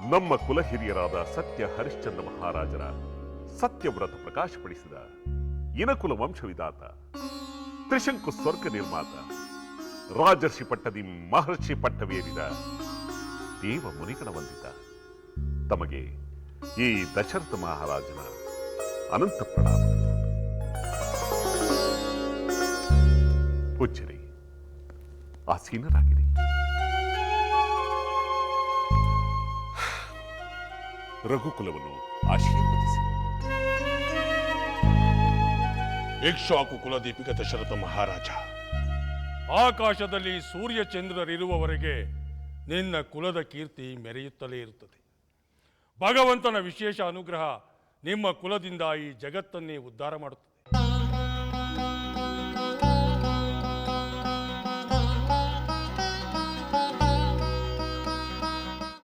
ನಮ್ಮ ಕುಲ ಹಿರಿಯರಾದ ಸತ್ಯ ಹರಿಶ್ಚಂದ್ರ ಮಹಾರಾಜರ ಸತ್ಯವ್ರತ ಪ್ರಕಾಶಪಡಿಸಿದ ಇನಕುಲ ವಂಶವಿದಾತ ತ್ರಿಶಂಕು ಸ್ವರ್ಗ ನಿರ್ಮಾತ, ರಾಜರ್ಷಿ ಪಟ್ಟದಿ ಮಹರ್ಷಿ ಪಟ್ಟವೇರಿದ ದೇವ ಮುನಿಗಣ ವಂದಿತ. ತಮಗೆ ಈ ದಶರಥ ಮಹಾರಾಜನ ಅನಂತ ಪ್ರಣಾಮ. ಪೂಜ್ಯರಿ ಆಸೀನರಾಗಿರಿ. ರಘುಕುಲವನ್ನು ಆಶೀರ್ವದಿಸಿ. ಇಕ್ಷಾಕು ಕುಲದೀಪಿಕ ದಶರಥ ಮಹಾರಾಜ, ಆಕಾಶದಲ್ಲಿ ಸೂರ್ಯ ಚಂದ್ರರಿರುವವರೆಗೆ ನಿನ್ನ ಕುಲದ ಕೀರ್ತಿ ಮೆರೆಯುತ್ತಲೇ ಇರುತ್ತದೆ. ಭಗವಂತನ ವಿಶೇಷ ಅನುಗ್ರಹ ನಿಮ್ಮ ಕುಲದಿಂದ ಈ ಜಗತ್ತನ್ನೇ ಉದ್ಧಾರ ಮಾಡುತ್ತದೆ.